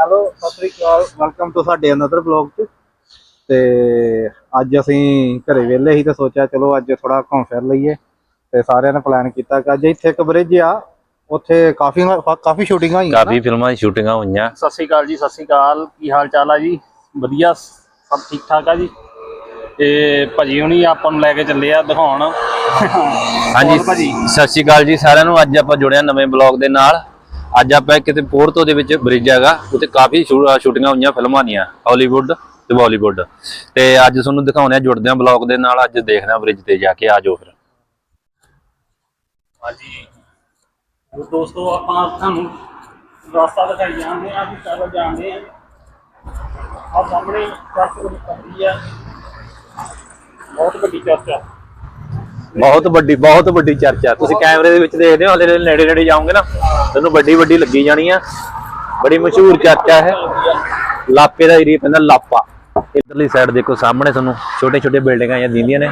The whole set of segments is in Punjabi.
ਹੈਲੋ ਸਤਿ ਸ੍ਰੀ ਅਕਾਲ। ਵੈਲਕਮ ਟੂ ਸਾਡੇ ਅਨਦਰ ਬਲੌਗ 'ਚ। ਤੇ ਅੱਜ ਅਸੀਂ ਘਰੇ ਵਿਹਲੇ ਸੀ ਤੇ ਸੋਚਿਆ ਚਲੋ ਅੱਜ ਥੋੜਾ ਘੁੰਮ ਫਿਰ ਲਈਏ। ਤੇ ਸਾਰਿਆਂ ਨੇ ਪਲਾਨ ਕੀਤਾ ਕਿ ਅੱਜ ਇੱਥੇ ਇੱਕ ਬ੍ਰਿਜ ਆ ਉੱਥੇ ਕਾਫੀ ਕਾਫੀ ਸ਼ੂਟਿੰਗਾਂ ਹੋਈਆਂ। ਕਾਫੀ ਫਿਲਮਾਂ ਦੀ ਸ਼ੂਟਿੰਗਾਂ ਹੋਈਆਂ। ਸਤਿ ਸ਼੍ਰੀ ਅਕਾਲ ਜੀ ਸਤਿ ਸ਼੍ਰੀ ਅਕਾਲ। ਕੀ ਹਾਲ ਚਾਲ ਆ ਜੀ? ਵਧੀਆ ਸਭ ਠੀਕ ਠਾਕ ਆ ਜੀ? ਤੇ ਭਾਜੀ ਹੁਣੀ ਆਪਾਂ ਨੂੰ ਲੈ ਕੇ ਚੱਲੇ ਆ ਦਿਖਾਉਣ। ਹਾਂਜੀ ਸਤਿ ਸ਼੍ਰੀ ਅਕਾਲ ਜੀ ਸਾਰਿਆਂ ਨੂੰ। ਅੱਜ ਆਪਾਂ ਜੁੜਿਆ ਨਵੇਂ ਬਲੌਗ ਦੇ ਨਾਲ। ਅੱਜ ਆਪਾਂ ਕਿਤੇ ਪੋਰਟੋ ਦੇ ਵਿੱਚ ਬ੍ਰਿਜ ਹੈਗਾ, ਉੱਥੇ ਕਾਫੀ ਸ਼ੂ- ਸ਼ੂਟਿੰਗਾਂ ਹੋਈਆਂ, ਫਿਲਮਾਂ ਦੀਆਂ ਹਾਲੀਵੁੱਡ ਤੇ ਬਾਲੀਵੁੱਡ ਤੇ ਅੱਜ ਤੁਹਾਨੂੰ ਦਿਖਾਉਂਦੇ ਆ ਜੁੜਦੇ ਆ ਬਲੌਗ ਦੇ ਨਾਲ, ਅੱਜ ਦੇਖਦੇ ਆ ਬ੍ਰਿਜ ਤੇ ਜਾ ਕੇ, ਆ ਜਾਓ ਫਿਰ। ਹਾਂਜੀ। ਉਹ ਦੋਸਤੋ, ਆਪਾਂ ਤੁਹਾਨੂੰ ਰਸਤਾ ਦਿਖਾਈ ਜਾਂਦੇ ਆ ਵੀ ਕਦੋਂ ਜਾਂਦੇ ਆ ਆ ਸਾਹਮਣੇ ਚਰਚ ਬਣੀ ਕਰਦੀ ਆ। ਬਹੁਤ ਵੱਡੀ ਚਰਚ ਆ। ਬਹੁਤ ਵੱਡੀ ਬਹੁਤ ਵੱਡੀ ਚਰਚਾ। ਤੁਸੀਂ ਕੈਮਰੇ ਦੇ ਵਿੱਚ ਦੇਖਦੇ ਹੋ ਹਲੇ ਨੇੜੇ ਨੇੜੇ ਜਾਓਗੇ ਨਾ ਤੁਹਾਨੂੰ ਵੱਡੀ ਵੱਡੀ ਲੱਗੀ ਜਾਣੀ ਆ। ਬੜੀ ਮਸ਼ਹੂਰ ਚਰਚਾ ਹੈ। ਲਾਪੇ ਦਾ ਏਰੀਆ ਪੈਂਦਾ ਲਾਪਾ। ਇਧਰਲੀ ਸਾਈਡ ਦੇਖੋ ਸਾਹਮਣੇ ਤੁਹਾਨੂੰ ਛੋਟੇ ਛੋਟੇ ਬਿਲਡਿੰਗਾਂ ਆਈਆਂ ਦਿੰਦੀਆਂ ਨੇ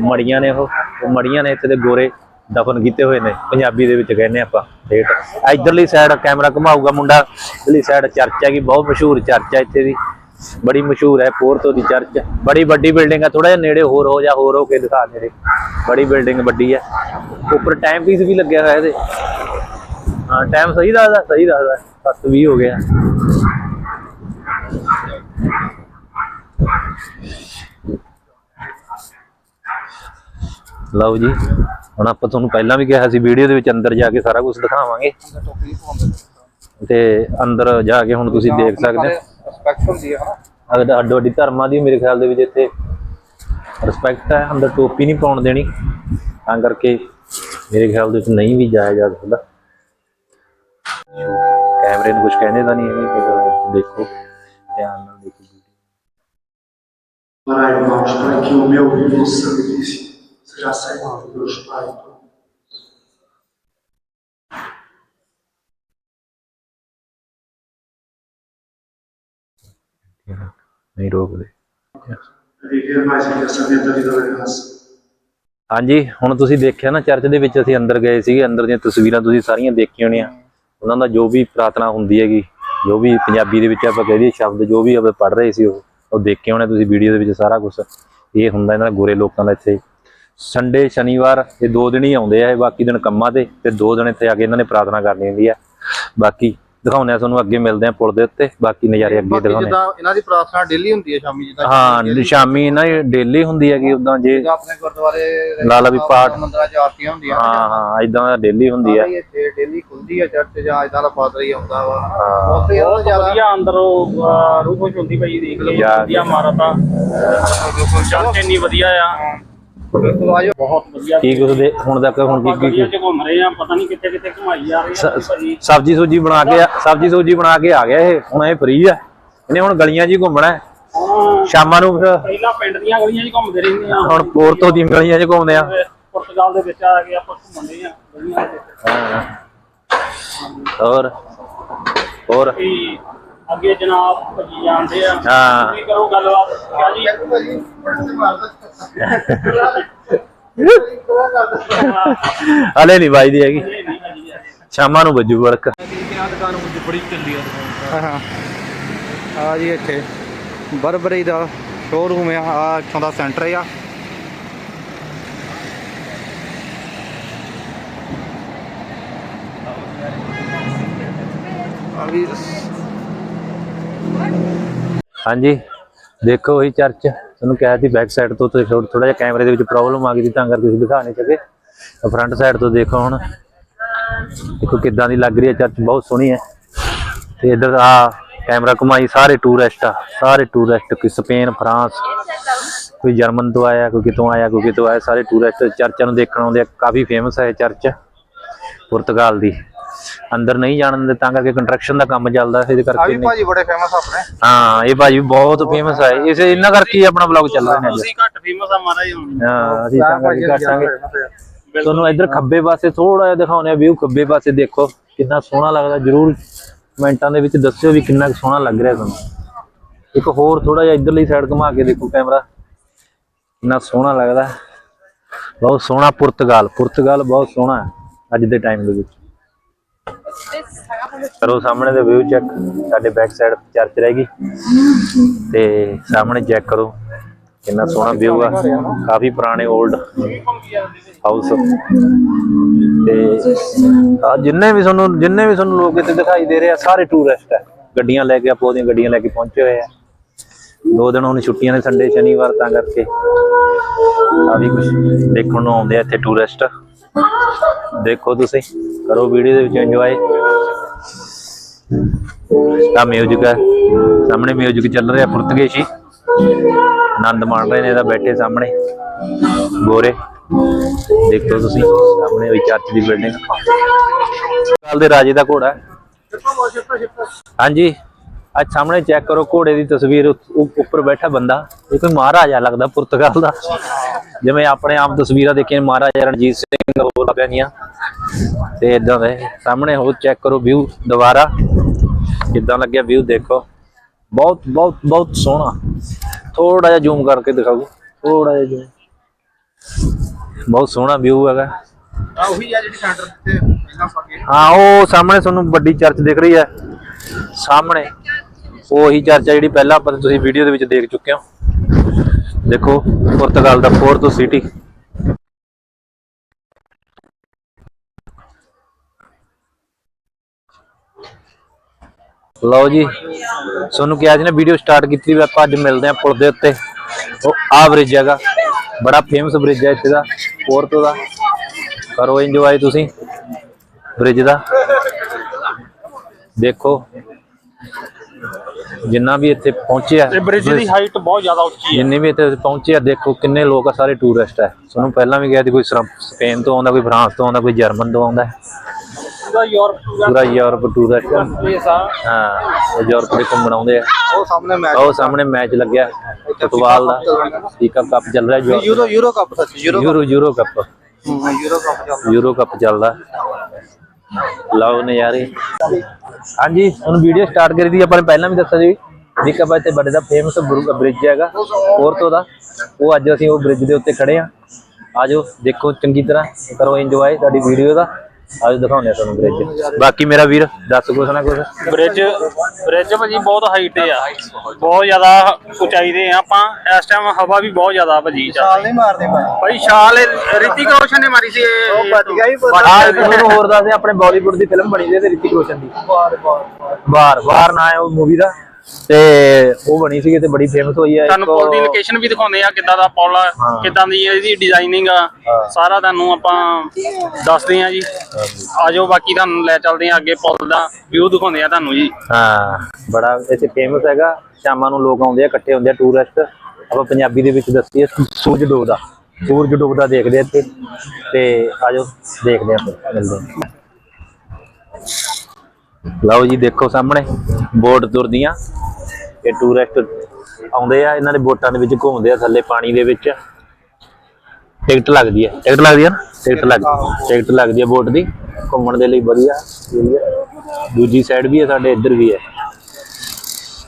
ਮੜੀਆਂ ਨੇ ਉਹ ਉਹ ਮੜੀਆਂ ਨੇ ਇੱਥੇ ਦੇ ਗੋਰੇ ਦਫਨ ਕੀਤੇ ਹੋਏ ਨੇ ਪੰਜਾਬੀ ਦੇ ਵਿੱਚ ਕਹਿੰਦੇ ਆਪਾਂ ਡੇਟ ਇਧਰਲੀ ਸਾਈਡ ਕੈਮਰਾ ਘੁਮਾਊਗਾ ਮੁੰਡਾ। ਇਧਰਲੀ ਸਾਈਡ ਚਰਚ ਹੈਗੀ ਬਹੁਤ ਮਸ਼ਹੂਰ ਚਰਚ ਹੈ ਇੱਥੇ ਦੀ। ਬੜੀ ਮਸ਼ਹੂਰ ਹੈ ਪੋਰਤੋ ਦੀ ਚਰਚ। ਬੜੀ ਵੱਡੀ ਬਿਲਡਿੰਗ ਹੈ ਥੋੜਾ ਜਿਹਾ ਨੇੜੇ ਹੋਰ ਹੋ ਜਾ, ਹੋਰ ਹੋ ਕੇ ਦਿਖਾ ਨੇੜੇ। ਬੜੀ ਬਿਲਡਿੰਗ ਵੱਡੀ ਹੈ। ਉੱਪਰ ਟਾਈਮ ਪੀਸ ਵੀ ਲੱਗਿਆ ਹੋਇਆ ਇਹਦੇ। ਹਾਂ ਟਾਈਮ ਸਹੀ ਦੱਸਦਾ ਸਹੀ ਦੱਸਦਾ। 7:20 ਹੋ ਗਿਆ। ਲਓ ਜੀ, ਹੁਣ ਆਪਾਂ ਤੁਹਾਨੂੰ ਪਹਿਲਾਂ ਵੀ ਕਿਹਾ ਸੀ, ਵੀਡੀਓ ਦੇ ਵਿੱਚ ਅੰਦਰ ਜਾ ਕੇ ਸਾਰਾ ਕੁਝ ਦਿਖਾਵਾਂਗੇ। ਤੇ ਅੰਦਰ ਜਾ ਕੇ ਹੁਣ ਤੁਸੀਂ ਦੇਖ ਸਕਦੇ ਹੋ। ਰਿਸਪੈਕਟ ਹੁੰਦੀ ਹੈ ਹਨਾ? ਅਗਰ ਅੱਡੋ ਅੱਡੀ ਧਰਮਾਂ ਦੀ ਮੇਰੇ ਖਿਆਲ ਦੇ ਵਿੱਚ ਇੱਥੇ ਰਿਸਪੈਕਟ ਹੈ ਅੰਦਰ ਟੋਪੀ ਨਹੀਂ ਪਾਉਣ ਦੇਣੀ। ਤਾਂ ਕਰਕੇ ਮੇਰੇ ਖਿਆਲ ਦੇ ਵਿੱਚ ਨਹੀਂ ਵੀ ਜਾਇਆ ਜਾ ਸਕਦਾ। ਕੈਮਰੇ ਨੂੰ ਕੁਝ ਕਹਿੰਦੇ ਤਾਂ ਨਹੀਂ ਹੈਗੇ ਦੇਖੋ ਧਿਆਨ ਨਾਲ ਦੇਖੋ। Orai, irmãos, para que o meu vivo sacrifício seja aceito Deus da graça. ਹਾਂਜੀ ਹੁਣ ਤੁਸੀਂ ਦੇਖਿਆ ਨਾ ਚਰਚ ਦੇ ਵਿੱਚ ਅਸੀਂ ਅੰਦਰ ਗਏ ਸੀਗੇ ਅੰਦਰ ਦੀਆਂ ਤਸਵੀਰਾਂ ਤੁਸੀਂ ਸਾਰੀਆਂ ਦੇਖੀਆਂ ਹੋਣੀਆਂ। ਉਹਨਾਂ ਦਾ ਜੋ ਵੀ ਪ੍ਰਾਰਥਨਾ ਹੁੰਦੀ ਹੈਗੀ ਜੋ ਵੀ ਪੰਜਾਬੀ ਦੇ ਵਿੱਚ ਆਪਾਂ ਕਹਿ ਦਈਏ ਸ਼ਬਦ ਜੋ ਵੀ ਆਪਾਂ ਪੜ੍ਹ ਰਹੇ ਸੀ ਉਹ ਉਹ ਦੇਖੇ ਹੋਣੇ ਤੁਸੀਂ ਵੀਡੀਓ ਦੇ ਵਿੱਚ ਸਾਰਾ ਕੁਝ ਇਹ ਹੁੰਦਾ ਇਹਨਾਂ ਦਾ ਗੋਰੇ ਲੋਕਾਂ ਦਾ ਇੱਥੇ। ਸੰਡੇ ਸ਼ਨੀਵਾਰ ਇਹ ਦੋ ਦਿਨ ਹੀ ਆਉਂਦੇ ਆ ਇਹ ਬਾਕੀ ਦਿਨ ਕੰਮਾਂ ਤੇ ਤੇ ਦੋ ਦਿਨ ਇੱਥੇ ਆ ਕੇ ਇਹਨਾਂ ਨੇ ਪ੍ਰਾਰਥਨਾ ਕਰਨੀ ਹੁੰਦੀ ਆ। ਬਾਕੀ ਦਿਖਾਉਂਦੇ ਆ ਤੁਹਾਨੂੰ ਅੱਗੇ ਮਿਲਦੇ ਆ ਪੁਲ ਦੇ ਉੱਤੇ ਬਾਕੀ ਨਜ਼ਾਰੇ ਅੱਗੇ ਬਾਕੀ ਦਿਖਾਉਂਦੇ ਆ। ਜਿੱਦਾਂ ਇਹਨਾਂ ਦੀ ਪ੍ਰਾਰਥਨਾ ਡੇਲੀ ਹੁੰਦੀ ਹੈ ਸ਼ਾਮੀ ਜਿੱਦਾਂ ਹਾਂ ਸ਼ਾਮੀ ਇਹਨਾਂ ਦੀ ਡੇਲੀ ਹੁੰਦੀ ਹੈਗੀ ਉਦਾਂ ਜੇ ਜਿੱਦਾਂ ਆਪਣੇ ਗੁਰਦੁਆਰੇ ਲਾ ਲਾ ਵੀ ਪਾਠ। ਮੰਦਰਾਂ ਚ ਆਰਤੀਆਂ ਹੁੰਦੀਆਂ ਹਾਂ ਹਾਂ ਇਦਾਂ ਡੇਲੀ ਹੁੰਦੀ ਆ ਇੱਥੇ ਡੇਲੀ ਖੁੱਲਦੀ ਹੈ ਚਰਚ ਜਾਂ ਇਦਾਂ ਦਾ ਪਾਦਰੀ ਆਉਂਦਾ ਵਾ ਹਾਂ। ਉੱਥੇ ਇਹ ਬਹੁਤ ਜ਼ਿਆਦਾ ਵਧੀਆ ਅੰਦਰ ਉਹ ਅਹ, ਰੂਹ ਖੁਸ਼ ਹੁੰਦੀ ਭਾਈ ਦੇਖ ਲਓ ਯਾਰ। ਵਧੀਆ ਇਮਾਰਤ ਆ ਚਰਚ ਇੰਨੀ ਵਧੀਆ ਆ ਬਹੁਤ ਵਧੀਆ ਕੀ ਕੁਛ ਦੇ ਹੁਣ ਤੱਕ ਹੁਣ ਕੀ ਕੀ ਗਲੀਆਂ ਚ ਘੁੰਮ ਰਹੇ ਆ ਪਤਾ ਨਹੀਂ ਕਿੱਥੇ ਕਿੱਥੇ ਘੁਮਾਈ ਜਾ ਰਹੇ ਆ ਭਾਜੀ। ਸਬਜੀ ਸੂਜੀ ਬਣਾ ਕੇ ਸਬਜੀ ਸੂਜੀ ਬਣਾ ਕੇ ਆ ਗਿਆ ਇਹ। ਹੁਣ ਇਹ ਫ੍ਰੀ ਆ। ਇਹਨੇ ਹੁਣ ਗਲੀਆਂ 'ਚ ਹੀ ਘੁੰਮਣਾ ਹੈ। ਹਾਂ। ਸ਼ਾਮਾਂ ਨੂੰ ਫਿਰ ਪਹਿਲਾਂ ਪਿੰਡ ਦੀਆਂ ਗਲੀਆਂ 'ਚ ਘੁੰਮਦੇ ਰਹਿੰਦੇ ਆ ਹੁਣ ਪੋਰਤੋ ਦੀਆਂ ਗਲੀਆਂ 'ਚ ਘੁੰਮਦੇ ਆ ਪੁਰਤਗਾਲ ਦੇ ਵਿੱਚ ਆ ਕੇ ਆਪਾਂ ਘੁੰਮਦੇ ਆ ਗਲੀਆਂ ਦੇ ਵਿੱਚ। ਹਾਂ। ਹੋਰ? ਹੋਰ? ਅੱਗੇ ਜਨਾਬ ਭਾਜੀ ਜਾਂਦੇ ਆ। ਹਾਂ। ਤੁਸੀਂ ਕਰੋ ਗੱਲਬਾਤ। ਕਿਆ ਜੀ? ਹਲੇ ਨਹੀਂ ਵੱਜਦੀ ਹੈਗੀ। ਸ਼ਾਮਾਂ ਨੂੰ ਵੱਜੂ ਵਰਕ। ਹਾਂ। ਆ ਜੀ ਇੱਥੇ। ਬਰਬਰੀ ਦਾ ਸ਼ੋਰੂਮ ਆ ਆ ਇੱਥੋਂ ਦਾ ਸੈਂਟਰ ਆ। ਆ ਹਾਂਜੀ। ਦੇਖੋ ਉਹੀ ਚਰਚ। ਤੁਹਾਨੂੰ ਕਿਹਾ ਸੀ ਬੈਕ ਸਾਈਡ ਤੋਂ ਤੇ ਥੋੜਾ ਜਿਹਾ ਕੈਮਰੇ ਦੇ ਵਿੱਚ ਪ੍ਰੋਬਲਮ ਆ ਗਈ ਸੀ, ਤਾਂ ਕਰਕੇ ਤੁਸੀਂ ਦਿਖਾ ਨਹੀਂ ਸਕੇ। ਫਰੰਟ ਸਾਈਡ ਤੋਂ ਦੇਖੋ ਹੁਣ। ਦੇਖੋ ਕਿੱਦਾਂ ਦੀ ਲੱਗ ਰਹੀ ਹੈ ਚਰਚ ਬਹੁਤ ਸੋਹਣੀ ਹੈ। ਤੇ ਇਧਰ ਆ ਕੈਮਰਾ ਘੁਮਾਈ, ਸਾਰੇ ਟੂਰਿਸਟ ਆ, ਸਾਰੇ ਟੂਰਿਸਟ ਕੋਈ ਸਪੇਨ ਫਰਾਂਸ ਕੋਈ ਜਰਮਨ ਤੋਂ ਆਇਆ, ਕੋਈ ਕਿਤੋਂ ਆਇਆ, ਕੋਈ ਕਿਤੋਂ ਆਇਆ, ਸਾਰੇ ਟੂਰਿਸਟ ਚਰਚਾਂ ਨੂੰ ਦੇਖਣ ਆਉਂਦੇ ਆ। ਕਾਫੀ ਫੇਮਸ ਹੈ ਇਹ ਚਰਚ, ਪੁਰਤਗਾਲ ਦੀ। ਅੰਦਰ ਨਹੀਂ ਜਾਣ ਦਿੰਦੇ ਤਾਂ ਕਰਕੇ ਕੰਸਟਰਕਸ਼ਨ ਦਾ ਕੰਮ ਚੱਲਦਾ ਇਹਦੇ ਆ ਕਰਕੇ ਵੀ ਨਹੀਂ। ਭਾਜੀ ਬੜੇ ਫੇਮਸ ਆਪਣੇ। ਹਾਂ ਇਹ ਭਾਜੀ ਬਹੁਤ ਫੇਮਸ ਹੈ ਇਸੇ ਇਹਨਾਂ ਕਰਕੇ ਹੀ ਆਪਣਾ ਬਲੌਗ ਚੱਲ ਰਿਹਾ ਹੈ ਅੱਜ ਤੁਸੀਂ ਘੱਟ ਫੇਮਸ ਆ ਮਹਾਰਾਜ ਹੁਣ। ਹਾਂ ਅਸੀਂ ਤਾਂ ਕਰਕੇ ਕੱਟਾਂਗੇ ਤੁਹਾਨੂੰ ਇੱਧਰ ਖੱਬੇ ਪਾਸੇ ਥੋੜਾ ਜਿਹਾ ਦਿਖਾਉਣੇ ਆ ਵਿਊ ਖੱਬੇ ਪਾਸੇ ਦੇਖੋ ਕਿੰਨਾ ਸੋਹਣਾ ਲੱਗਦਾ। ਜਰੂਰ ਕਮੈਂਟਾਂ ਦੇ ਵਿੱਚ ਦੱਸਿਓ ਵੀ ਕਿੰਨਾ ਕੁ ਸੋਹਣਾ ਲੱਗ ਰਿਹਾ ਤੁਹਾਨੂੰ। ਇੱਕ ਹੋਰ ਥੋੜਾ ਜਿਹਾ ਇੱਧਰਲੀ ਸਾਈਡ ਘੁਮਾ ਕੇ ਦੇਖੋ ਕੈਮਰਾ ਕਿੰਨਾ ਸੋਹਣਾ ਲੱਗਦਾ। ਬਹੁਤ ਸੋਹਣਾ ਪੁਰਤਗਾਲ। ਪੁਰਤਗਾਲ ਬਹੁਤ ਸੋਹਣਾ ਹੈ ਅੱਜ ਦੇ ਟਾਈਮ ਦੇ ਵਿੱਚ। ਕਰੋ ਸਾਹਮਣੇ ਦੇ ਵਿਊ ਚੈੱਕ ਸਾਡੇ ਬੈਕ ਸਾਈਡ ਚਰਚ ਰਹਿ ਗਈ। ਤੇ ਸਾਹਮਣੇ ਚੈੱਕ ਕਰੋ, ਕਿੰਨਾ ਸੋਹਣਾ ਵਿਊ ਆ। ਕਾਫੀ ਪੁਰਾਣੇ 올ਡ ਹਾਊਸ ਤੇ ਆ ਜਿੰਨੇ ਵੀ ਤੁਹਾਨੂੰ, ਜਿੰਨੇ ਵੀ ਤੁਹਾਨੂੰ ਲੋਕ ਇੱਥੇ ਦਿਖਾਈ ਦੇ ਰਹੇ ਆ, ਸਾਰੇ ਟੂਰਿਸਟ ਆ। ਗੱਡੀਆਂ ਲੈ ਕੇ ਆਪੋ ਉਹਦੀਆਂ ਗੱਡੀਆਂ ਲੈ ਕੇ ਪਹੁੰਚੇ ਹੋਏ ਆ। ਦੋ ਦਿਨ ਹੁਣ ਛੁੱਟੀਆਂ ਨੇ ਸੰਡੇ ਸ਼ਨੀਵਾਰ, ਤਾਂ ਕਰਕੇ। ਆ ਵੀ ਕੁਝ ਦੇਖਣ ਨੂੰ ਆਉਂਦੇ ਆ ਇੱਥੇ ਟੂਰਿਸਟ ਦੇਖੋ ਤੁਸੀਂ, ਕਰੋ ਵੀਡੀਓ ਦੇ ਵਿੱਚ ਇੰਜੋਏ ਆ ਮਿਊਜ਼ਿਕ ਹੈ। ਸਾਹਮਣੇ ਮਿਊਜ਼ਿਕ ਚੱਲ ਰਿਹਾ ਪੁਰਤਗਾਲੀ ਆਨੰਦ ਮਾਣ ਰਹੇ ਨੇ ਇਹਦਾ ਬੈਠੇ ਸਾਹਮਣੇ। ਗੋਰੇ। ਦੇਖੋ ਤੁਸੀਂ, ਸਾਹਮਣੇ ਵੀ ਚਰਚ ਦੀ ਬਿਲਡਿੰਗ ਕਾਲ ਦੇ ਰਾਜੇ ਦਾ ਘੋੜਾ ਹਾਂਜੀ। ਅੱਜ ਸਾਹਮਣੇ ਚੈੱਕ ਕਰੋ, ਘੋੜੇ ਦੀ ਤਸਵੀਰ ਉੱਤ- ਉੱਪਰ ਬੈਠਾ ਬੰਦਾ। ਇਹ ਕੋਈ ਮਹਾਰਾਜਾ ਲੱਗਦਾ ਪੁਰਤਗਾਲ ਦਾ। ਜਿਵੇਂ ਆਪਣੇ ਆਪ ਤਸਵੀਰਾਂ ਦੇਖੀਆਂ ਮਹਾਰਾਜਾ ਰਣਜੀਤ ਸਿੰਘ ਹੋਰ ਲੱਭਿਆ ਦੀਆਂ ਤੇ ਇਦਾਂ ਦੇ, ਸਾਹਮਣੇ ਹੋਰ ਚੈੱਕ ਕਰੋ ਵਿਊ ਦੁਬਾਰਾ। ਕਿੱਦਾਂ ਲੱਗਿਆ ਵਿਊ ਦੇਖੋ। ਬਹੁਤ ਬਹੁਤ ਬਹੁਤ ਸੋਹਣਾ। ਥੋੜਾ ਜਿਹਾ ਜ਼ੂਮ ਕਰਕੇ ਦਿਖਾਓ। ਥੋੜਾ ਜਿਹਾ ਜ਼ੂਮ ਬਹੁਤ ਸੋਹਣਾ ਵਿਊ ਹੈਗਾ। ਆ ਉਹੀ ਆ ਜਿਹੜੀ ਸੈਂਟਰ ਤੇ ਪਹਿਲਾਂ ਪੱਕੇ ਹਾਂ ਉਹ ਸਾਹਮਣੇ ਤੁਹਾਨੂੰ ਵੱਡੀ ਚਰਚ ਦਿਖ ਰਹੀ ਹੈ। ਸਾਹਮਣੇ ਉਹੀ ਚਰਚ ਹੈ ਜਿਹੜੀ ਪਹਿਲਾਂ ਆਪਾਂ ਤੁਸੀਂ ਵੀਡੀਓ ਦੇ ਵਿੱਚ ਦੇਖ ਚੁੱਕੇ ਹੋ। ਦੇਖੋ ਪੁਰਤਗਾਲ ਦਾ ਫੋਰਥ ਸਿਟੀ ਲਓ ਜੀ ਤੁਹਾਨੂੰ ਕਿਹਾ ਸੀ ਨਾ ਵੀਡੀਓ ਸਟਾਰਟ ਕੀਤੀ ਵੀ ਆਪਾਂ ਅੱਜ ਮਿਲਦੇ ਹਾਂ ਪੁਲ ਦੇ ਉੱਤੇ। ਉਹ ਆ ਬ੍ਰਿਜ ਹੈਗਾ ਬੜਾ ਫੇਮਸ ਬ੍ਰਿਜ ਹੈ ਇੱਥੇ ਦਾ ਪੋਰਤੋ ਦਾ। ਕਰੋ ਇੰਜੋਏ ਤੁਸੀਂ ਬ੍ਰਿਜ ਦਾ। ਦੇਖੋ ਜਿੰਨਾ ਵੀ ਇੱਥੇ ਪਹੁੰਚਿਆ ਇਹ ਬ੍ਰਿਜ ਦੀ ਹਾਈਟ ਬਹੁਤ ਜ਼ਿਆਦਾ ਉੱਚੀ ਹੈ। ਜਿੰਨੇ ਵੀ ਇੱਥੇ ਪਹੁੰਚੇ ਆ ਦੇਖੋ ਕਿੰਨੇ ਲੋਕ ਆ ਸਾਰੇ ਟੂਰਿਸਟ ਹੈ। ਤੁਹਾਨੂੰ ਪਹਿਲਾਂ ਵੀ ਕਿਹਾ ਸੀ ਕੋਈ ਸਪੇਨ ਤੋਂ ਆਉਂਦਾ ਕੋਈ ਫਰਾਂਸ ਤੋਂ ਆਉਂਦਾ ਕੋਈ ਜਰਮਨ ਤੋਂ ਆਉਂਦਾ। ਪੂਰਾ ਯੂਰਪ ਪੂਰਾ ਯੂਰਪ ਆ। ਹਾਂ ਉਹ ਯੂਰਪ ਦੇ ਘੁੰਮਣ ਆਉਂਦੇ ਆ। ਉਹ ਸਾਹਮਣੇ ਮੈਚ ਉਹ ਸਾਹਮਣੇ ਮੈਚ ਲੱਗਿਆ ਫੁੱਟਬਾਲ ਦਾ। ਫੀਕਾ ਕੱਪ ਚੱਲ ਰਿਹਾ ਜੋ ਯੂਰੋ ਯੂਰੋ ਕੱਪ ਸੱਚ Euro Euro cup Euro cup ਚੱਲਦਾ ਯੂਰੋ ਕੱਪ ਚੱਲਦਾ। ਲਓ ਨਜ਼ਾਰੇ। ਹਾਂਜੀ ਹੁਣ ਵੀਡੀਓ ਸਟਾਰਟ ਕਰੀ ਦੀ ਆਪਾਂ ਨੇ ਪਹਿਲਾਂ ਵੀ ਦੱਸਿਆ ਵੀ ਕੱਪ ਇੱਥੇ ਬੜੇ ਦਾ ਫੇਮਸ ਬ੍ਰਿਜ ਹੈਗਾ ਪੋਰਤੋ ਦਾ। ਉਹ ਅੱਜ ਅਸੀਂ ਉਹ ਬ੍ਰਿਜ ਦੇ ਉੱਤੇ ਖੜੇ ਆ। ਆਜੋ ਦੇਖੋ ਚੰਗੀ ਤਰ੍ਹਾਂ ਕਰੋ ਇੰਜੋਏ ਸਾਡੀ ਵੀਡੀਓ ਦਾ। ਆਜੋ ਦਿਖਾਉਂਦੇ ਆ ਤੁਹਾਨੂੰ ਬ੍ਰਿਜ ਬਾਕੀ ਮੇਰਾ ਵੀਰ ਦੱਸ ਕੁਛ ਨਾ ਕੁਛ। ਬ੍ਰਿਜ ਬ੍ਰਿਜ ਭਾਜੀ ਬਹੁਤ ਹਾਈਟ ਤੇ ਆ। ਬਹੁਤ ਜ਼ਿਆਦਾ ਉਚਾਈ ਤੇ ਆ। ਆਪਾਂ ਇਸ ਟਾਈਮ ਹਵਾ ਵੀ ਬਹੁਤ ਜ਼ਿਆਦਾ ਭਾਜੀ ਚੱਲ ਛਾਲ ਨਹੀਂ ਮਾਰਦੇ ਭਾਈ। ਛਾਲ ਇਹ ਰਿਤਿਕ ਰੋਸ਼ਨ ਨੇ ਮਾਰੀ ਸੀ ਇਹ। ਬਚ ਗਿਆ ਹੀ ਤੁਹਾਨੂੰ ਹੋਰ ਦੱਸਦੇ ਆਪਣੇ ਬਾਲੀਵੁੱਡ ਦੀ ਫਿਲਮ ਬਣੀ ਸੀ ਤੇ ਰਿਤਿਕ ਰੋਸ਼ਨ ਦੀ। ਬਾਰ ਬਾਰ ਬਾਰ ਬਾਰ ਨਾ ਹੈ ਉਹ ਮੂਵੀ ਦਾ। ਤੇ ਉਹ ਬਣੀ ਸੀ ਤੇ ਬੜੀ ਫੇਮਸ ਹੋਈ ਹੈ ਤੁਹਾਨੂੰ ਇੱਕ ਪੁਲ ਦੀ ਲੋਕੇਸ਼ਨ ਵੀ ਦਿਖਾਉਂਦੇ ਆ ਕਿੱਦਾਂ ਦਾ ਪੁਲ ਆ ਹਾਂ। ਕਿੱਦਾਂ ਦੀ ਇਹਦੀ ਡਿਜ਼ਾਈਨਿੰਗ ਆ ਹਾਂ। ਸਾਰਾ ਤੁਹਾਨੂੰ ਆਪਾਂ ਦੱਸਦੇ ਆ ਜੀ। ਆਜੋ ਬਾਕੀ ਤੁਹਾਨੂੰ ਲੈ ਚੱਲਦੇ ਆ ਅੱਗੇ ਪੁਲ ਦਾ ਵਿਊ ਦਿਖਾਉਂਦੇ ਆ ਤੁਹਾਨੂੰ ਜੀ। ਹਾਂ ਬੜਾ ਇੱਥੇ ਫੇਮਸ ਹੈਗਾ। ਸ਼ਾਮਾਂ ਨੂੰ ਲੋਕ ਆਉਂਦੇ ਆ ਇਕੱਠੇ ਹੁੰਦੇ ਆ ਟੂਰਿਸਟ ਆਪਾਂ ਪੰਜਾਬੀ ਦੇ ਵਿੱਚ ਦੱਸੀਏ ਸੂਰਜ ਡੁੱਬਦਾ। ਸੂਰਜ ਡੁੱਬਦਾ ਦੇਖਦੇ ਆ ਇੱਥੇ। ਤੇ ਆਜੋ ਦੇਖਦੇ ਆ ਫਿਰ ਮਿਲਦੇ ਆ। ਲਓ ਜੀ, ਦੇਖੋ ਸਾਹਮਣੇ ਬੋਟ ਤੁਰਦੀਆਂ ਇਹ ਟੂਰਿਸਟ ਆਉਂਦੇ ਆ, ਇਹਨਾਂ ਦੇ ਬੋਟਾਂ ਦੇ ਵਿੱਚ ਘੁੰਮਦੇ ਆ, ਥੱਲੇ ਪਾਣੀ ਦੇ ਵਿੱਚ। ਟਿਕਟ ਲੱਗਦੀ ਹੈ ਟਿਕਟ ਲੱਗਦੀ ਹੈ ਨਾ? ਟਿਕਟ ਲੱਗ ਟਿਕਟ ਲੱਗਦੀ ਹੈ ਬੋਟ ਦੀ। ਘੁੰਮਣ ਦੇ ਲਈ ਵਧੀਆ ਦੂਜੀ ਸਾਈਡ ਵੀ ਹੈ ਸਾਡੇ ਇੱਧਰ ਵੀ ਹੈ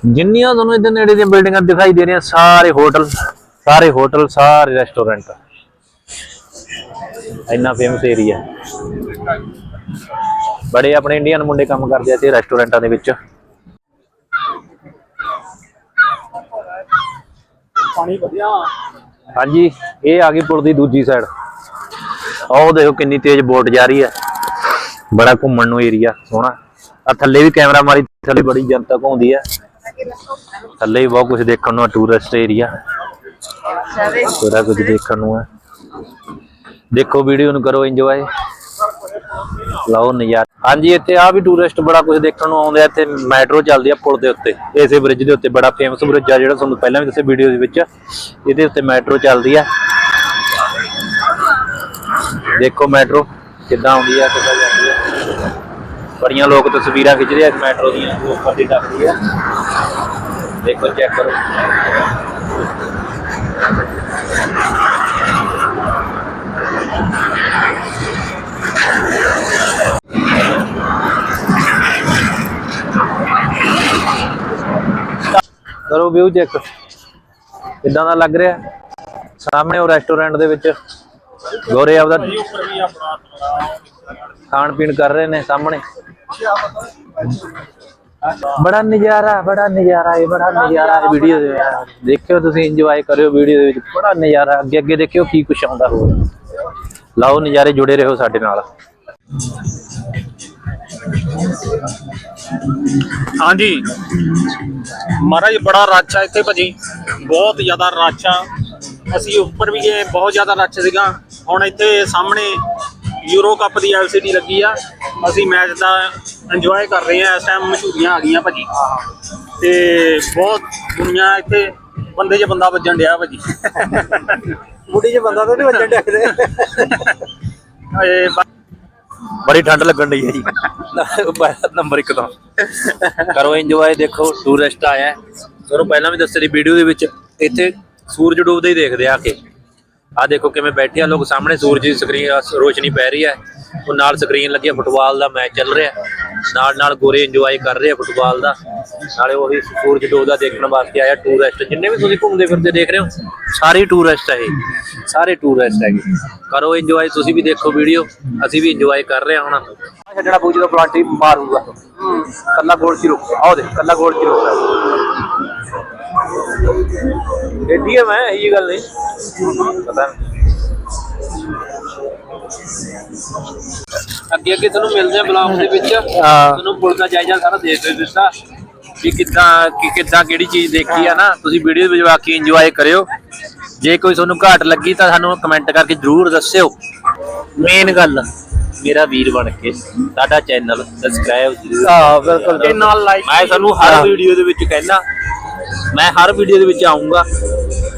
ਜਿੰਨੀਆਂ ਤੁਹਾਨੂੰ ਇੱਧਰ ਨੇੜੇ ਦੀਆਂ ਬਿਲਡਿੰਗਾਂ ਦਿਖਾਈ ਦੇ ਰਹੀਆਂ, ਸਾਰੇ ਹੋਟਲ ਸਾਰੇ ਹੋਟਲ ਸਾਰੇ ਰੈਸਟੋਰੈਂਟ ਇੰਨਾ ਫੇਮਸ ਏਰੀਆ ਬੜੇ ਆਪਣੇ ਇੰਡੀਅਨ ਮੁੰਡੇ ਕੰਮ ਕਰਦੇ ਆ ਤੇ ਰੈਸਟੋਰੈਂਟਾਂ ਦੇ ਵਿੱਚ। ਪਾਣੀ ਵਧੀਆ ਹਾਂਜੀ ਇਹ ਆ ਗਈ ਪੁਲ ਦੀ ਦੂਜੀ ਸਾਈਡ ਉਹ ਦੇਖੋ ਕਿੰਨੀ ਤੇਜ਼ ਬੋਟ ਜਾ ਰਹੀ ਹੈ। ਬੜਾ ਘੁੰਮਣ ਨੂੰ ਏਰੀਆ ਸੋਹਣਾ। ਆ ਥੱਲੇ ਵੀ ਕੈਮਰਾ ਮਾਰੀ ਥੱਲੇ ਬੜੀ ਜਨਤਾ ਘੁੰਮਦੀ ਹੈ। ਥੱਲੇ ਵੀ ਬਹੁਤ ਕੁਝ ਦੇਖਣ ਨੂੰ ਆ ਟੂਰਿਸਟ ਏਰੀਆ ਬੜਾ ਕੁਝ ਦੇਖਣ ਨੂੰ ਹੈ। ਦੇਖੋ ਵੀਡੀਓ ਨੂੰ ਕਰੋ ਇੰਜੋਏ ਲਓ ਨਜ਼ਾਰਾ। ਹਾਂਜੀ, ਇੱਥੇ ਆ ਵੀ ਟੂਰਿਸਟ ਬੜਾ ਕੁਝ ਦੇਖਣ ਨੂੰ ਆਉਂਦੇ ਆ ਇੱਥੇ ਮੈਟਰੋ ਚੱਲਦੀ ਆ ਪੁਲ ਦੇ ਉੱਤੇ, ਇਸੇ ਬ੍ਰਿਜ ਦੇ ਉੱਤੇ। ਬੜਾ ਫੇਮਸ ਬ੍ਰਿਜ ਆ ਜਿਹੜਾ ਤੁਹਾਨੂੰ ਪਹਿਲਾਂ ਵੀ ਦੱਸਿਆ ਵੀਡੀਓ ਦੇ ਵਿੱਚ। ਇਹਦੇ ਉੱਤੇ ਮੈਟਰੋ ਚੱਲਦੀ ਆ। ਦੇਖੋ ਮੈਟਰੋ ਕਿੱਦਾਂ ਆਉਂਦੀ ਆ, ਕਿੱਦਾਂ ਜਾਂਦੀ ਆ। ਬੜੀਆਂ ਲੋਕ ਤਸਵੀਰਾਂ ਖਿੱਚ ਰਹੇ ਆ ਮੈਟਰੋ ਦੀਆਂ ਜੋ ਉੱਪਰ ਦੀ ਟੱਪਦੀ ਆ। ਦੇਖੋ ਚੈੱਕ ਕਰੋ। ਕਰੋ ਵਿਊ ਚੈੱਕ ਕਿੱਦਾਂ ਦਾ ਲੱਗ ਰਿਹਾ? ਸਾਹਮਣੇ ਉਹ ਰੈਸਟੋਰੈਂਟ ਦੇ ਵਿੱਚ। ਗੋਰੇ ਆਪਦਾ ਖਾਣ ਪੀਣ ਕਰ ਰਹੇ ਨੇ ਸਾਹਮਣੇ। ਬੜਾ ਨਜ਼ਾਰਾ ਬੜਾ ਨਜ਼ਾਰਾ, ਇਹ ਬੜਾ ਨਜ਼ਾਰਾ ਹੈ ਵੀਡੀਓ ਦੇ ਦੇਖਿਓ ਤੁਸੀਂ ਇੰਜੋਏ ਕਰਿਓ ਵੀਡੀਓ ਦੇ ਵਿੱਚ। ਬੜਾ ਨਜ਼ਾਰਾ, ਅੱਗੇ ਅੱਗੇ ਦੇਖਿਓ ਕੀ ਕੁਛ ਆਉਂਦਾ ਹੋਰ ਲਾਓ ਨਜ਼ਾਰੇ ਜੁੜੇ ਰਹੋ ਸਾਡੇ ਨਾਲ। ਹਾਂਜੀ। ਮਹਾਰਾਜ ਬੜਾ ਰੱਛ ਆ ਇੱਥੇ ਭਾਜੀ। ਬਹੁਤ ਜ਼ਿਆਦਾ ਰੱਛ ਆ। ਅਸੀਂ ਉੱਪਰ ਵੀ ਗਏ ਬਹੁਤ ਜ਼ਿਆਦਾ ਰੱਛ ਸੀਗਾ। ਹੁਣ ਇੱਥੇ ਸਾਹਮਣੇ ਯੂਰੋ ਕੱਪ ਦੀ ਐਲਸੀਡੀ ਲੱਗੀ ਆ। ਅਸੀਂ ਮੈਚ ਦਾ ਇੰਜੋਏ ਕਰ ਰਹੇ ਆ। ਇਸ ਟਾਈਮ ਮਸ਼ਹੂਰੀਆਂ ਆ ਗਈਆਂ ਭਾਜੀ। ਤੇ ਬਹੁਤ ਦੁਨੀਆ ਇੱਥੇ ਬੰਦੇ 'ਚ ਬੰਦਾ ਵੱਜਣ ਡਿਆ ਭਾਜੀ। ਬੁੱਢੀ 'ਚ ਬੰਦਾ ਤਾਂ ਨਹੀਂ ਵੱਜਣ ਡਿਆ ਕਿਤੇ। ਇਹ ਬੜੀ ਠੰਡ ਲੱਗਣ ਡਈ ਹੈ ਜੀ ਨੰਬਰ 1 ਤੋਂ ਕਰੋ ਇੰਜੋਏ ਦੇਖੋ ਟੂਰਿਸਟ ਆਇਆ ਹੈ। ਤੁਹਾਨੂੰ ਪਹਿਲਾਂ ਵੀ ਦੱਸਿਆ ਸੀ ਵੀਡੀਓ ਦੇ ਵਿੱਚ, ਇੱਥੇ ਸੂਰਜ ਡੁੱਬਦਾ ਹੀ ਦੇਖਦੇ ਆ ਕੇ ਆ ਦੇਖੋ ਕਿਵੇਂ ਬੈਠੇ ਆ ਲੋਕ, ਸਾਹਮਣੇ ਸੂਰਜ ਦੀ ਸਕਰੀਨ ਰੋਸ਼ਨੀ ਪੈ ਰਹੀ ਹੈ ਉਹ ਨਾਲ ਸਕਰੀਨ ਲੱਗੀ ਹੈ ਫੁੱਟਬਾਲ ਦਾ ਮੈਚ ਚੱਲ ਰਿਹਾ ਹੈ। ਨਾਲ ਨਾਲ ਗੋਰੇ ਇੰਜੋਏ ਕਰ ਰਹੇ ਆ ਫੁੱਟਬਾਲ ਦਾ। ਨਾਲੇ ਉਹੀ ਸੂਰਜ ਡੁੱਬਦਾ ਦੇਖਣ ਵਾਸਤੇ ਆਇਆ ਟੂਰਿਸਟ ਜਿੰਨੇ ਵੀ ਤੁਸੀਂ ਘੁੰਮਦੇ ਫਿਰਦੇ ਦੇਖ ਰਹੇ ਹੋ, ਸਾਰੇ ਟੂਰਿਸਟ ਆ ਇਹ। ਸਾਰੇ ਟੂਰਿਸਟ ਹੈਗੇ ਕਰੋ ਇੰਜੋਏ ਤੁਸੀਂ ਵੀ ਦੇਖੋ ਵੀਡੀਓ ਅਸੀਂ ਵੀ ਇੰਜੋਏ ਕਰ ਰਹੇ ਹਾਂ ਹੁਣ। ਛੱਡਣਾ ਪਊ ਜਦੋਂ ਪਲਾਂਟੀ ਮਾਰੂਗਾ ਕੱਲਾ ਗੋਲ ਚ ਰੁਕ ਆਓ ਦੇ ਕੱਲਾ ਗੋਲ ਚ ਰੁਕ। ਏਡੀ ਹੈ ਇਹ ਗੱਲ ਨਹੀਂ। ਪਤਾ ਨਹੀਂ ਅੱਗੇ ਅੱਗੇ ਤੁਹਾਨੂੰ ਮਿਲਦੇ ਆ ਬਲੌਗ ਦੇ ਵਿੱਚ। ਤੁਹਾਨੂੰ ਪੁਲ ਦਾ ਜਾਇਜ਼ਾ ਸਾਰਾ ਦੇ ਦੇ ਦਿੱਤਾ। ਵੀ ਕਿੱਦਾਂ ਕਿ ਕਿੱਦਾਂ ਕਿਹੜੀ ਚੀਜ਼ ਦੇਖੀ ਆ ਨਾ ਤੁਸੀਂ ਵੀਡੀਓ ਵਿੱਚ ਬਾਕੀ ਇੰਜੋਏ ਕਰਿਓ। ਜੇ ਕੋਈ ਤੁਹਾਨੂੰ ਘਾਟ ਲੱਗੀ ਤਾਂ ਸਾਨੂੰ ਕਮੈਂਟ ਕਰਕੇ ਜਰੂਰ ਦੱਸਿਓ। ਮੇਨ ਗੱਲ ਮੇਰਾ ਵੀਰ ਬਣ ਕੇ ਸਾਡਾ ਚੈਨਲ ਸਬਸਕ੍ਰਾਈਬ ਜ਼ਰੂਰ ਹਾਂ ਬਿਲਕੁਲ ਤੇ ਨਾਲ ਲਾਈਕ ਮੈਂ ਤੁਹਾਨੂੰ ਹਰ ਵੀਡੀਓ ਦੇ ਵਿੱਚ ਕਹਿਣਾ ਮੈਂ ਹਰ ਵੀਡੀਓ ਦੇ ਵਿੱਚ ਆਉਂਗਾ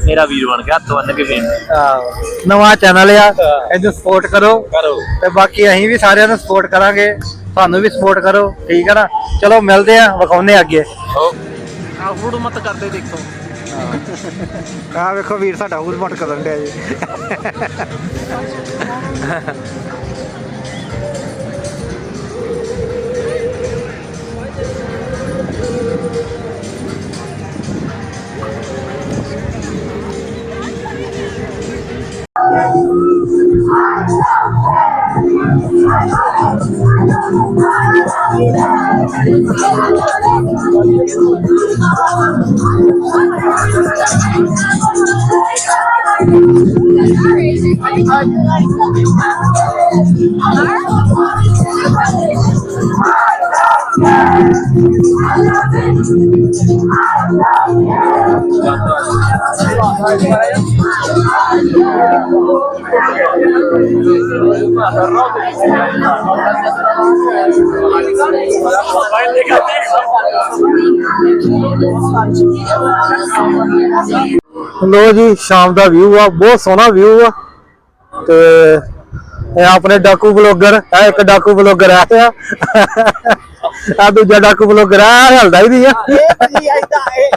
ਮੇਰਾ ਵੀਰ ਬਣ ਕੇ ਹੱਥ ਬੰਨ ਕੇ ਬੇਨਤੀ ਨਵਾਂ ਚੈਨਲ ਆ ਇਹਨੂੰ ਸਪੋਰਟ ਕਰੋ। ਕਰੋ। ਤੇ ਬਾਕੀ ਅਸੀਂ ਵੀ ਸਾਰਿਆਂ ਨੂੰ ਸਪੋਰਟ ਕਰਾਂਗੇ। ਤੁਹਾਨੂੰ ਵੀ ਸਪੋਰਟ ਕਰੋ ਠੀਕ ਹੈ ਨਾ? ਚਲੋ ਮਿਲਦੇ ਆ ਵਿਖਾਉਨੇ ਅੱਗੇ। ਆ ਹੁੜ ਮਤ ਕਰਦੇ ਦੇਖੋ। ਆ ਵੇਖੋ ਵੀਰ ਸਾਡਾ ਹੁਲ ਮਟ ਕਰਨ ਡਿਆ ਜੀ। All right. ਲੋ ਜੀ ਸ਼ਾਮ ਦਾ ਵਿਊ ਆ ਬਹੁਤ ਸੋਹਣਾ ਵਿਊ ਆ ਤੇ ਇਹ ਆਪਣੇ ਡਾਕੂ ਬਲੌਗਰ ਇਹ ਇੱਕ ਡਾਕੂ ਬਲੌਗਰ ਆ ਆ ਦੂਜਾ ਡਾਕੂ ਬਲੌਗਰ ਆ ਹਲਦਾ ਹੀ ਨਹੀਂ ਆ। ਜੀ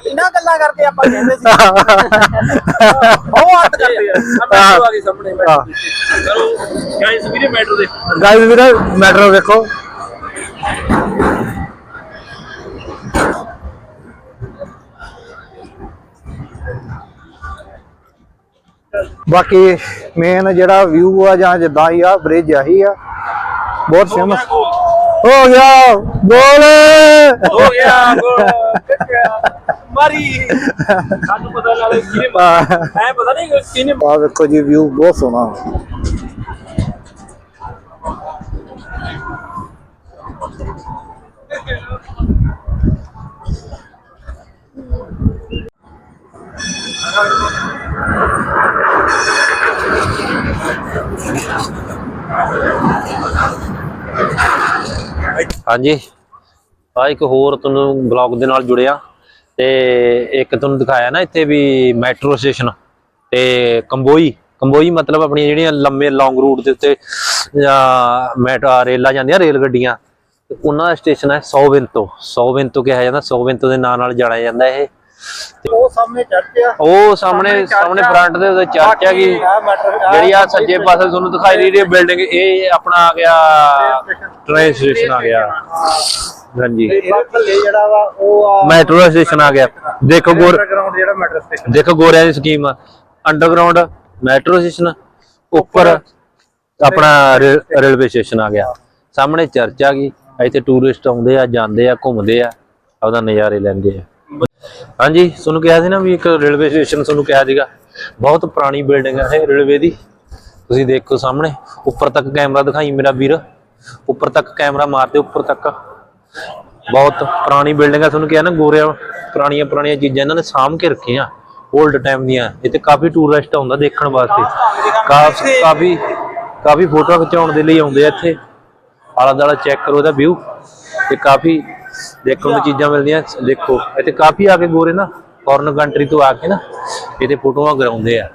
ਇਹਨਾਂ ਗੱਲਾਂ ਕਰਕੇ ਆਪਾਂ ਕਹਿੰਦੇ ਸੀ। ਉਹ ਹੱਥ ਕਰਦੇ ਆ। ਗਈ ਸਾਹਮਣੇ ਗਾਇਸ ਵੀਰੇ ਮੈਟਰ ਦੇ ਗਾਇਸ ਵੀਰੇ ਮੈਟਰ ਵੇਖੋ ਬਾਕੀ ਮੇਨ ਜਿਹੜਾ ਵਿਊ ਆ ਜਾਂ ਜਿੱਦਾਂ ਹੀ ਆ ਬ੍ਰਿਜ ਆਹੀ ਆ। ਬਹੁਤ ਫੇਮਸ ਹੋ ਗਿਆ ਗੋਲ ਹੋ ਗਿਆ ਗੋਲ ਮਾਰੀ। ਸਾਨੂੰ ਪਤਾ ਲੱਗ ਕਿਹਨੇ ਐ ਪਤਾ ਨਹੀਂ ਕਿਹਨੇ ਆ ਵੇਖੋ ਜੀ ਵਿਊ ਬਹੁਤ ਸੋਹਣਾ। ਹਾਂਜੀ। ਆ ਇੱਕ ਹੋਰ ਤੁਹਾਨੂੰ ਬਲੌਗ ਦੇ ਨਾਲ ਜੁੜਿਆ ਤੇ ਇੱਕ ਤੁਹਾਨੂੰ ਦਿਖਾਇਆ ਨਾ ਇੱਥੇ ਵੀ ਮੈਟਰੋ ਸਟੇਸ਼ਨ ਤੇ ਕੰਬੋਈ। ਕੰਬੋਈ ਮਤਲਬ ਆਪਣੀਆਂ ਜਿਹੜੀਆਂ ਲੰਮੇ ਲੌਂਗ ਰੂਟ ਦੇ ਉੱਤੇ, ਜਾਂ ਮੈਟਾ ਰੇਲਾਂ ਜਾਂਦੀਆਂ, ਰੇਲ ਗੱਡੀਆਂ। ਤੇ ਉਹਨਾਂ ਦਾ ਸਟੇਸ਼ਨ ਹੈ ਸੌਵਿੰਤੋ ਸੌਵਿੰਤੋ ਕਿਹਾ ਜਾਂਦਾ ਸੌਵਿੰਤੋ ਦੇ ਨਾਂ ਨਾਲ ਜਾਣਿਆ ਜਾਂਦਾ ਇਹ। ਉਹ ਸਾਹਮਣੇ ਚਰਚ ਆ ਉਹ ਸਾਹਮਣੇ ਸਾਹਮਣੇ ਫਰੰਟ ਦੇ ਉੱਤੇ ਚਰਚ ਹੈਗੀ ਜਿਹੜੀ ਆ ਸੱਜੇ ਪਾਸੇ ਤੁਹਾਨੂੰ ਦਿਖਾਈ ਦੇ ਰਹੀ ਹੈ ਬਿਲਡਿੰਗ ਇਹ ਆਪਣਾ ਆ ਗਿਆ ਟ੍ਰੇਨ ਸਟੇਸ਼ਨ ਆ ਗਿਆ। ਹਾਂਜੀ। ਇਹਦੇ ਥੱਲੇ ਜਿਹੜਾ ਵਾ ਉਹ ਆ ਮੈਟਰੋ ਸਟੇਸ਼ਨ ਆ ਗਿਆ। ਦੇਖੋ ਗੋਰ ਅੰਡਰਗਰਾਉਂਡ ਜਿਹੜਾ ਮੈਟਰੋ ਸਟੇਸ਼ਨ ਦੇਖੋ ਗੋਰਿਆਂ ਦੀ ਸਕੀਮ ਅੰਡਰਗਰਾਉਂਡ ਮੈਟਰੋ ਸਟੇਸ਼ਨ ਉੱਪਰ ਆਪਣਾ ਰੇਲਵੇ ਸਟੇਸ਼ਨ ਆ ਗਿਆ। ਸਾਹਮਣੇ ਚਰਚ ਆ ਗਈ। ਇੱਥੇ ਟੂਰਿਸਟ ਆਉਂਦੇ ਆ ਜਾਂਦੇ ਆ ਘੁੰਮਦੇ ਆ ਆਪਦਾ ਨਜ਼ਾਰੇ ਲੈਂਦੇ ਆ। ਹਾਂਜੀ, ਤੁਹਾਨੂੰ ਕਿਹਾ ਸੀ ਨਾ ਵੀ ਇੱਕ ਰੇਲਵੇ ਸਟੇਸ਼ਨ ਤੁਹਾਨੂੰ ਕਿਹਾ ਸੀਗਾ। ਬਹੁਤ ਪੁਰਾਣੀ ਬਿਲਡਿੰਗ ਹੈ ਇਹ ਰੇਲਵੇ ਦੀ। ਤੁਸੀਂ ਦੇਖੋ ਸਾਹਮਣੇ, ਉੱਪਰ ਤੱਕ ਕੈਮਰਾ ਦਿਖਾਈ ਮੇਰਾ ਵੀਰ। ਉੱਪਰ ਤੱਕ ਕੈਮਰਾ ਮਾਰਦੇ ਉੱਪਰ ਤੱਕ। ਬਹੁਤ ਪੁਰਾਣੀ ਬਿਲਡਿੰਗ ਆ, ਤੁਹਾਨੂੰ ਕਿਹਾ ਨਾ ਗੋਰਿਆਂ ਪੁਰਾਣੀਆਂ ਪੁਰਾਣੀਆਂ ਚੀਜ਼ਾਂ ਇਹਨਾਂ ਨੇ ਸਾਂਭ ਕੇ ਰੱਖੀਆਂ। 올ਡ ਟਾਈਮ ਦੀਆਂ ਇੱਥੇ ਕਾਫੀ ਟੂਰਿਸਟ ਆਉਂਦਾ ਦੇਖਣ ਵਾਸਤੇ। ਕਾਫੀ ਕਾਫੀ ਕਾਫੀ ਫੋਟੋ ਖਿਚਾਉਣ ਦੇ ਲਈ ਆਉਂਦੇ ਆ ਇੱਥੇ। ਆਲਾ ਦਾਲਾ ਚੈੱਕ ਕਰੋ ਇਹਦਾ ਵਿਊ ਤੇ ਕਾਫੀ ਦੇਖਣ ਨੂੰ ਚੀਜ਼ਾਂ ਮਿਲਦੀਆਂ ਦੇਖੋ। ਇੱਥੇ ਕਾਫੀ ਆ ਕੇ ਗੋਰੇ ਨਾ ਫੋਰਨ ਕੰਟਰੀ ਤੋਂ ਆ ਕੇ ਨਾ ਇਹਦੇ ਫੋਟੋਆਂ ਕਰਾਉਂਦੇ ਆ।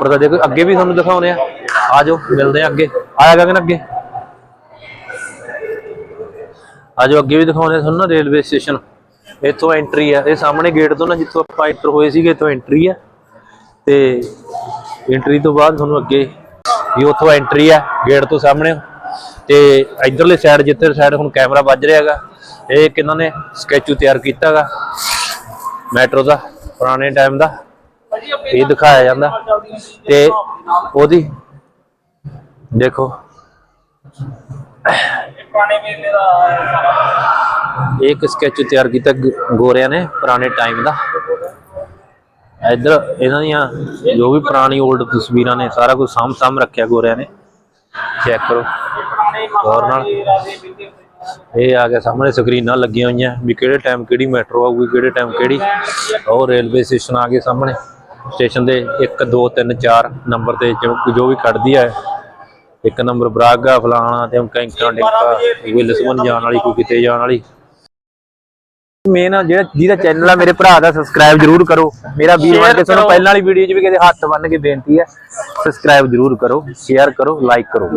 ਪਰ ਤਾਂ ਦੇਖੋ ਅੱਗੇ ਵੀ ਤੁਹਾਨੂੰ ਦਿਖਾਉਣੇ ਆ। ਆ ਜਾਓ ਮਿਲਦੇ ਆ ਅੱਗੇ। ਆਇਆ ਗਗਨ ਅੱਗੇ? ਆ ਜਾਓ ਅੱਗੇ ਵੀ ਦਿਖਾਉਣੇ ਆ ਤੁਹਾਨੂੰ ਨਾ ਰੇਲਵੇ ਸਟੇਸ਼ਨ ਇੱਥੋਂ ਐਂਟਰੀ ਆ। ਇਹ ਸਾਹਮਣੇ ਗੇਟ ਤੋਂ ਨਾ ਜਿੱਥੋਂ ਆਪਾਂ ਐਂਟਰ ਹੋਏ ਸੀਗੇ ਇੱਥੋਂ ਐਂਟਰੀ ਆ। ਤੇ ਐਂਟਰੀ ਤੋਂ ਬਾਅਦ ਤੁਹਾਨੂੰ ਅੱਗੇ ਇਹ ਉੱਥੋਂ ਐਂਟਰੀ ਆ ਗੇਟ ਤੋਂ ਸਾਹਮਣੇ। ਤੇ ਇਧਰਲੇ ਸਾਈਡ ਜਿੱਥੇ ਸਾਈਡ ਹੁਣ ਕੈਮਰਾ ਵੱਜ ਰਿਹਾ ਹੈਗਾ। ਇਹ ਇੱਕ ਇਹਨਾਂ ਨੇ ਸਕੈਚੂ ਤਿਆਰ ਕੀਤਾ ਹੈਗਾ ਮੈਟਰੋ ਦਾ, ਪੁਰਾਣੇ ਟਾਈਮ ਦਾ, ਇਹ ਦਿਖਾਇਆ ਜਾਂਦਾ। ਤੇ ਉਹਦੀ, ਦੇਖੋ। ਪੁਰਾਣੇ ਵੇਲੇ ਦਾ ਸਾਰਾ ਇਹ ਇੱਕ ਸਕੈਚ ਤਿਆਰ ਕੀਤਾ ਗੋਰਿਆਂ ਨੇ ਪੁਰਾਣੇ ਟਾਈਮ ਦਾ। ਇੱਧਰ ਇਹਨਾਂ ਦੀਆਂ ਜੋ ਵੀ ਪੁਰਾਣੀ 올ਡ ਤਸਵੀਰਾਂ ਨੇ, ਸਾਰਾ ਕੁਝ ਸਾਂਭ ਸਾਂਭ ਰੱਖਿਆ ਗੋਰਿਆਂ ਨੇ। ਚੈੱਕ ਕਰੋ। ਪੁਰਾਣੇ ਗੌਰ ਨਾਲ। ਇਹ ਆ ਗਿਆ ਸਾਹਮਣੇ ਸਕਰੀਨਾਂ ਲੱਗੀਆਂ ਹੋਈਆਂ ਵੀ ਕਿਹੜੇ ਟਾਈਮ ਕਿਹੜੀ ਮੈਟਰੋ ਆਊਗੀ ਕਿਹੜੇ ਟਾਈਮ ਕਿਹੜੀ। ਉਹ ਰੇਲਵੇ ਸਟੇਸ਼ਨ ਆ ਗਏ ਸਾਹਮਣੇ। ਸਟੇਸ਼ਨ ਦੇ 1 2 3 4 ਨੰਬਰ ਤੇ ਜੋ ਵੀ ਖੜਦੀ ਹੈ ਇੱਕ ਨੰਬਰ ਬਰਾਗਾ ਫਲਾਣਾ ਤੇ ਕੈਂਕਾ ਡਿੰਕਾ ਕੋਈ ਲਿਸਬਨ ਜਾਣ ਵਾਲੀ ਕੋਈ ਕਿਤੇ ਜਾਣ ਵਾਲੀ। ਮੇਨ ਜਿਹੜਾ ਜਿਹਦਾ ਚੈਨਲ ਆ ਮੇਰੇ ਭਰਾ ਦਾ ਸਬਸਕ੍ਰਾਈਬ ਜਰੂਰ ਕਰੋ। ਮੇਰਾ ਵੀਰ ਬਣ ਕੇ ਤੁਹਾਨੂੰ ਪਹਿਲਾਂ ਵਾਲੀ ਵੀਡੀਓ 'ਚ ਵੀ ਕਹਿੰਦੇ ਹੱਥ ਬੰਨ ਕੇ ਬੇਨਤੀ ਹੈ ਸਬਸਕ੍ਰਾਈਬ ਜਰੂਰ ਕਰੋ ਸ਼ੇਅਰ ਕਰੋ ਲਾਈਕ ਕਰੋ।